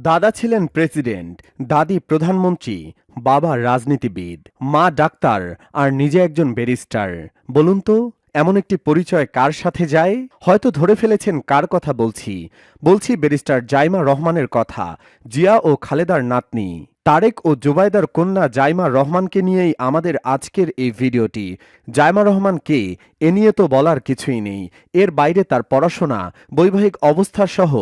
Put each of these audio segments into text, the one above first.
দাদা ছিলেন প্রেসিডেন্ট, দাদি প্রধানমন্ত্রী, বাবা রাজনীতিবিদ, মা ডাক্তার আর নিজে একজন ব্যারিস্টার। বলুন তো, এমন একটি পরিচয় কার সাথে যায়? হয়তো ধরে ফেলেছেন কার কথা বলছি। বলছি ব্যারিস্টার জাইমা রহমানের কথা, জিয়া ও খালেদার নাতনি। তারেক ও জুবাইদার কন্যা জাইমা রহমানকে নিয়েই আমাদের আজকের এই ভিডিওটি। জাইমা রহমান কে? এ নিয়ে তো বলার কিছুই নেই। এর বাইরে তার পড়াশোনা, বৈবাহিক অবস্থা সহ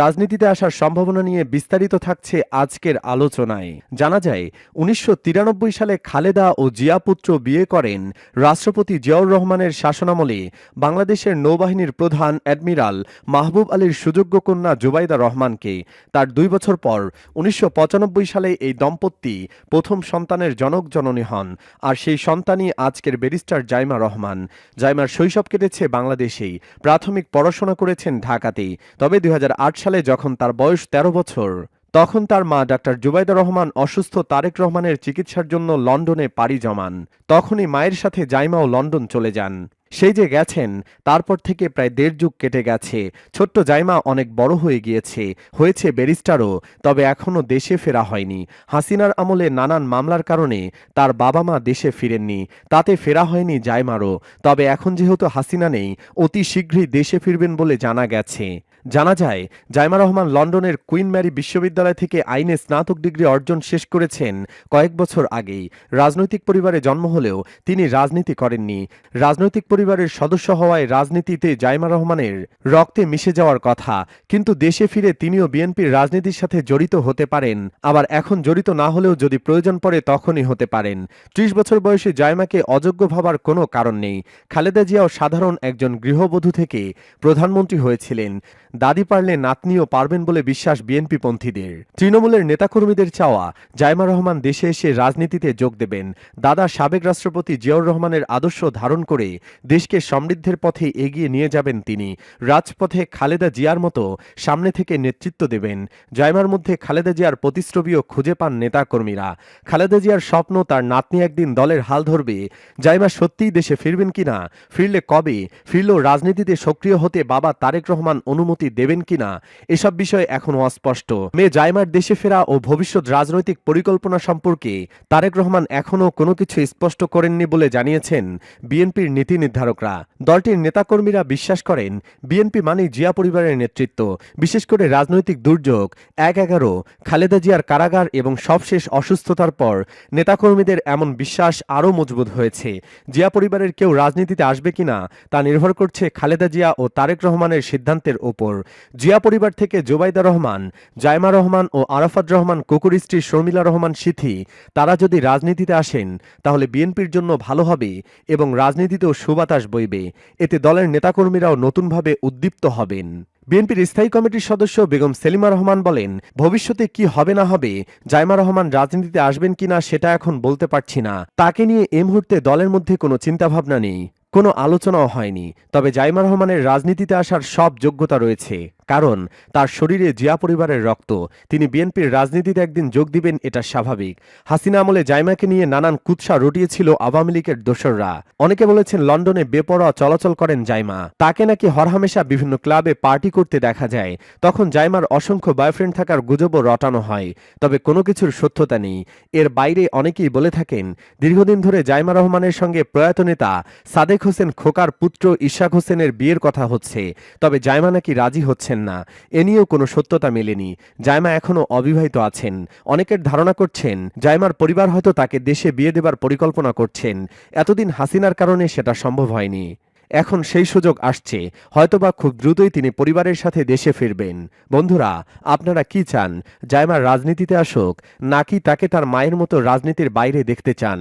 রাজনীতিতে আসার সম্ভাবনা নিয়ে বিস্তারিত থাকছে আজকের আলোচনায়। জানা যায়, উনিশশো তিরানব্বই সালে খালেদা ও জিয়াপুত্র বিয়ে করেন রাষ্ট্রপতি জিয়াউর রহমানের শাসনামলে বাংলাদেশের নৌবাহিনীর প্রধান অ্যাডমিরাল মাহবুব আলীর সুযোগ্য কন্যা জুবাইদা রহমানকে। তার দুই বছর পর উনিশশো পঁচানব্বই সালে এই দম্পতি প্রথম সন্তানের জনক জননী হন, আর সেই সন্তানই আজকের ব্যারিস্টার জাইমা রহমান। জাইমার শৈশব কেটেছে বাংলাদেশেই, প্রাথমিক পড়াশোনা করেছেন ঢাকাতেই। তবে দু হাজার আট সালে যখন তার বয়স ১৩ বছর, তখন তার মা ডাক্তার জুবাইদা রহমান অসুস্থ তারেক রহমানের চিকিৎসার জন্য লন্ডনে পাড়ি জমান। তখনই মায়ের সাথে জাইমাও লন্ডন চলে যান। সেই যে গেছেন, তারপর থেকে প্রায় দেড় যুগ কেটে গেছে। ছোট্ট জাইমা অনেক বড় হয়ে গিয়েছে, হয়েছে ব্যারিস্টারও, তবে এখনও দেশে ফেরা হয়নি। হাসিনার আমলে নানান মামলার কারণে তার বাবা মা দেশে ফিরেননি, তাতে ফেরা হয়নি জাইমারও। তবে এখন যেহেতু হাসিনা নেই, অতি শীঘ্রই দেশে ফিরবেন বলে জানা গেছে। জানা যায়, জাইমা রহমান লন্ডনের কুইন ম্যারি বিশ্ববিদ্যালয় থেকে আইনে স্নাতক ডিগ্রি অর্জন শেষ করেছেন কয়েক বছর আগেই। রাজনৈতিক পরিবারে জন্ম হলেও তিনি রাজনীতি করেননি। রাজনৈতিক পরিবারের সদস্য হওয়ায় রাজনীতিতে জাইমা রহমানের রক্তে মিশে যাওয়ার কথা, কিন্তু দেশে ফিরে তিনিও বিএনপির রাজনীতির সাথে জড়িত হতে পারেন। আবার এখন জড়িত না হলেও যদি প্রয়োজন পড়ে তখনই হতে পারেন। ত্রিশ বছর বয়সে জাইমাকে অযোগ্য ভাবার কোনো কারণ নেই। খালেদা জিয়াও সাধারণ একজন গৃহবধূ থেকে প্রধানমন্ত্রী হয়েছিলেন। দাদি পারলে নাতনিও পারবেন বলে বিশ্বাস বিএনপি পন্থীদের তৃণমূলের নেতাকর্মীদের চাওয়া, জাইমা রহমান দেশে এসে রাজনীতিতে যোগ দেবেন। দাদা সাবেক রাষ্ট্রপতি জিয়াউর রহমানের আদর্শ ধারণ করে দেশকে সমৃদ্ধের পথে এগিয়ে নিয়ে যাবেন তিনি। রাজপথে খালেদা জিয়ার মতো সামনে থেকে নেতৃত্ব দেবেন। জাইমার মধ্যে খালেদা জিয়ার প্রতিশ্রবিও খুঁজে পান নেতাকর্মীরা। খালেদা জিয়ার স্বপ্ন তার নাতনি একদিন দলের হাল ধরবে। জাইমা সত্যিই দেশে ফিরবেন কিনা, ফিরলে কবে? ফিরলেও রাজনীতিতে সক্রিয় হতে বাবা তারেক রহমান অনুমতি দেবেন কিনা, এসব বিষয়ে এখনও অস্পষ্ট। মেয়ে জাইমার দেশে ফেরা ও ভবিষ্যৎ রাজনৈতিক পরিকল্পনা সম্পর্কে তারেক রহমান এখনও কোনো কিছু স্পষ্ট করেননি বলে জানিয়েছেন বিএনপির নীতি নির্ধারকরা। দলটির নেতাকর্মীরা বিশ্বাস করেন, বিএনপি মানেই জিয়া পরিবারের নেতৃত্ব। বিশেষ করে রাজনৈতিক দুর্যোগ, এক এগারো, খালেদা জিয়ার কারাগার এবং সবশেষ অসুস্থতার পর নেতাকর্মীদের এমন বিশ্বাস আরও মজবুত হয়েছে। জিয়া পরিবারের কেউ রাজনীতিতে আসবে কিনা তা নির্ভর করছে খালেদা জিয়া ও তারেক রহমানের সিদ্ধান্তের ওপর। জিয়া পরিবার থেকে জোবাইদা রহমান জায়মা রহমান ও আরাফাত রহমান কুকুর স্ত্রী শর্মিলা রহমান সিথি, তারা যদি রাজনীতিতে আসেন, তাহলে বিএনপির জন্য ভালো হবে এবং রাজনীতিতেও সুবাতাস বইবে। এতে দলের নেতাকর্মীরাও নতুনভাবে উদ্দীপ্ত হবেন। বিএনপির স্থায়ী কমিটির সদস্য বেগম সেলিমা রহমান বলেন, ভবিষ্যতে কি হবে না হবে, জাইমা রহমান রাজনীতিতে আসবেন কিনা সেটা এখন বলতে পারছি না। তাকে নিয়ে এ মুহূর্তে দলের মধ্যে কোনো চিন্তাভাবনা নেই। কোনো আলোচনাও হয়নি তবে জাইমা রহমানের রাজনীতিতে আসার সব যোগ্যতা রয়েছে। কারণ তার শরীরে জিয়া পরিবারের রক্ত। তিনি বিএনপির রাজনীতিতে একদিন যোগ দিবেন এটা স্বাভাবিক। হাসিনা আমলে জাইমাকে নিয়ে নানান কুৎসা রটিয়েছিল আওয়ামী লীগের দোসররা। অনেকে বলেছেন লন্ডনে বেপরোয়া চলাচল করেন জাইমা। তাকে নাকি হরহামেশা বিভিন্ন ক্লাবে পার্টি করতে দেখা যায়। তখন জাইমার অসংখ্য বয়ফ্রেন্ড থাকার গুজবও রটানো হয়। তবে কোনো কিছুর সত্যতা নেই। এর বাইরে অনেকেই বলে থাকেন, দীর্ঘদিন ধরে জাইমা রহমানের সঙ্গে প্রয়াত নেতা সাদেক হোসেন খোকার পুত্র ইশাক হোসেনের বিয়ের কথা হচ্ছে। তবে জাইমা নাকি রাজি হচ্ছেন না, এ নিয়েও কোনো সত্যতা মেলেনি। জায়মা এখনও অবিবাহিত আছেন। অনেকের ধারণা করছেন জায়মার পরিবার হয়তো তাকে দেশে বিয়ে দেবার পরিকল্পনা করছেন। এতদিন হাসিনার কারণে সেটা সম্ভব হয়নি। এখন সেই সুযোগ আসছে, হয়তোবা খুব দ্রুতই তিনি পরিবারের সাথে দেশে ফিরবেন। বন্ধুরা, আপনারা কি চান? জায়মার রাজনীতিতে আসুক, নাকি তাকে তার মায়ের মতো রাজনীতির বাইরে দেখতে চান?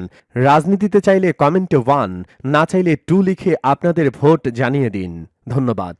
রাজনীতিতে চাইলে কমেন্টে ওয়ান, না চাইলে টু লিখে আপনাদের ভোট জানিয়ে দিন। ধন্যবাদ।